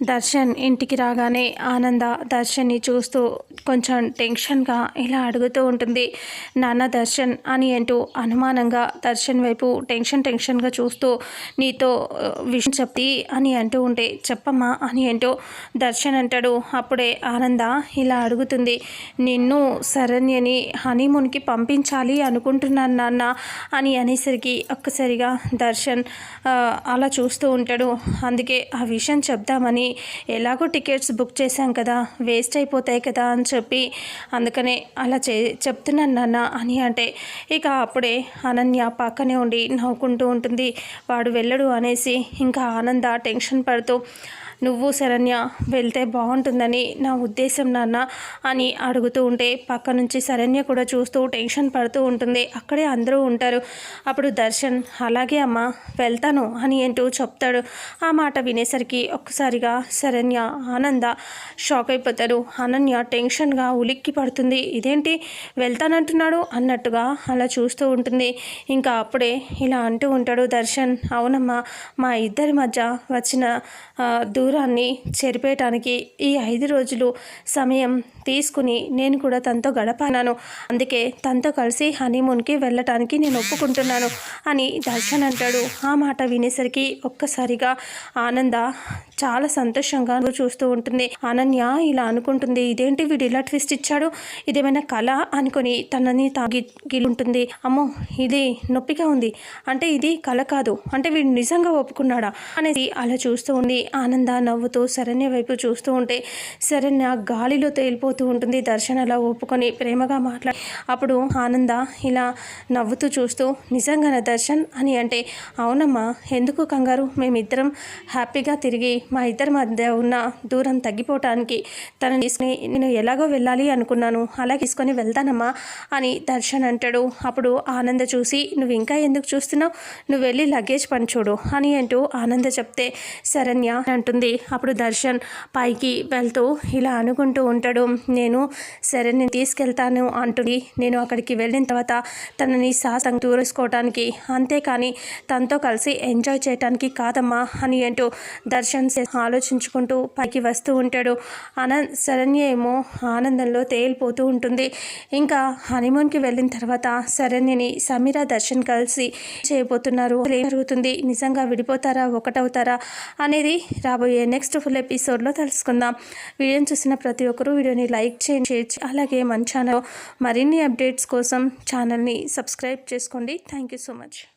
దర్శన్ ఇంటికి రాగానే ఆనంద దర్శన్ని చూస్తూ కొంచెం టెన్షన్గా ఇలా అడుగుతూ ఉంటుంది. నాన్న దర్శన్ అని అంటూ అనుమానంగా దర్శన్ వైపు టెన్షన్ టెన్షన్గా చూస్తూ నీతో విషయం చెప్తి అని అంటూ ఉంటే చెప్పమ్మా అని అంటూ దర్శన్ అంటాడు. అప్పుడే ఆనంద ఇలా అడుగుతుంది. నిన్ను శరణ్యని హనీమూన్కి పంపించాలి అనుకుంటున్నాను నాన్న అని అనేసరికి ఒక్కసారిగా దర్శన్ అలా చూస్తూ ఉంటాడు. అందుకే ఆ విషయం చెప్దామని ఎలాగో టికెట్స్ బుక్ చేశాం కదా వేస్ట్ అయిపోతాయి కదా అని చెప్పి అందుకనే అలా చే చెప్తున్నాను నాన్న అని అంటే ఇక అప్పుడే అనన్య పక్కనే ఉండి నవ్వుకుంటూ ఉంటుంది. వాడు వెళ్ళడు అనేసి ఇంకా ఆనంద టెన్షన్ పడుతూ నువ్వు శరణ్య వెళ్తే బాగుంటుందని నా ఉద్దేశం నాన్న అని అడుగుతూ ఉంటే పక్క నుంచి శరణ్య కూడా చూస్తూ టెన్షన్ పడుతూ ఉంటుంది. అక్కడే అందరూ ఉంటారు. అప్పుడు దర్శన్ అలాగే అమ్మ వెళ్తాను అని ఏంటో చెప్తాడు. ఆ మాట వినేసరికి ఒక్కసారిగా శరణ్య ఆనంద షాక్ అయిపోతాడు అనన్య టెన్షన్గా ఉలిక్కి పడుతుంది. ఇదేంటి? వెళ్తానంటున్నాడు అన్నట్టుగా అలా చూస్తూ ఉంటుంది. ఇంకా అప్పుడే ఇలా అంటూ ఉంటాడు దర్శన్. అవునమ్మా మా ఇద్దరి మధ్య వచ్చిన దూ దూరాన్ని చెరిపేయటానికి ఈ ఐదు రోజులు సమయం తీసుకుని నేను కూడా తనతో గడపాను అందుకే తనతో కలిసి హనీమూన్కి వెళ్ళటానికి నేను ఒప్పుకుంటున్నాను అని దర్శన్ అంటాడు. ఆ మాట వినేసరికి ఒక్కసారిగా ఆనంద చాలా సంతోషంగా చూస్తూ ఉంటుంది. అనన్య ఇలా అనుకుంటుంది ఇదేంటి వీడు ఇలా ట్విస్ట్ ఇచ్చాడు? ఇదేమైనా కళ అనుకుని తనని తాగి ఉంటుంది అమ్మో ఇది నొప్పిగా ఉంది. అంటే ఇది కళ కాదు. అంటే వీడు నిజంగా ఒప్పుకున్నాడా? అనేది అలా చూస్తూ ఉంది ఆనంద. నవ్వుతూ శరణ్య వైపు చూస్తూ ఉంటే శరణ్య గాలిలో తేలిపోతూ ఉంటుంది. దర్శన్ అలా ఒప్పుకొని ప్రేమగా మాట్లాడి అప్పుడు ఆనంద ఇలా నవ్వుతూ చూస్తూ నిజంగానే దర్శన్? అని అంటే అవునమ్మా ఎందుకు కంగారు? మేమిద్దరం హ్యాపీగా తిరిగి మా ఇద్దరి మధ్య ఉన్న దూరం తగ్గిపోవటానికి తనని తీసుకుని నేను ఎలాగో వెళ్ళాలి అనుకున్నాను. అలా తీసుకొని వెళ్తానమ్మా అని దర్శన్ అంటాడు. అప్పుడు ఆనంద చూసి నువ్వు ఇంకా ఎందుకు చూస్తున్నావు? నువ్వు వెళ్ళి లగేజ్ పని చూడు అని అంటూ ఆనంద చెప్తే శరణ్య అంటుంది. అప్పుడు దర్శన్ పైకి వెళ్తూ ఇలా అనుకుంటూ ఉంటాడు నేను సరే నేను తీసుకెళ్తాను అంటుంది. నేను అక్కడికి వెళ్ళిన తర్వాత తనని సాహసం దూరేసుకోవటానికి అంతేకాని తనతో కలిసి ఎంజాయ్ చేయటానికి కాదమ్మా అని అంటూ దర్శన్ ఆలోచించుకుంటూ పైకి వస్తూ ఉంటాడు. ఆనంద్ శరణ్య ఏమో ఆనందంలో తేలిపోతూ ఉంటుంది. ఇంకా హనీమూన్కి వెళ్ళిన తర్వాత శరణ్యని సమీర దర్శన్ కలిసి చేయబోతున్నారు? ఏం జరుగుతుంది? నిజంగా విడిపోతారా? ఒకటవుతారా? అనేది రాబోయే నెక్స్ట్ ఫుల్ ఎపిసోడ్లో తెలుసుకుందాం. వీడియోని చూసిన ప్రతి ఒక్కరూ వీడియోని లైక్ చేయండి షేర్ అలాగే మన ఛానల్ మరిన్ని అప్డేట్స్ కోసం ఛానల్ని సబ్స్క్రైబ్ చేసుకోండి. Thank you so much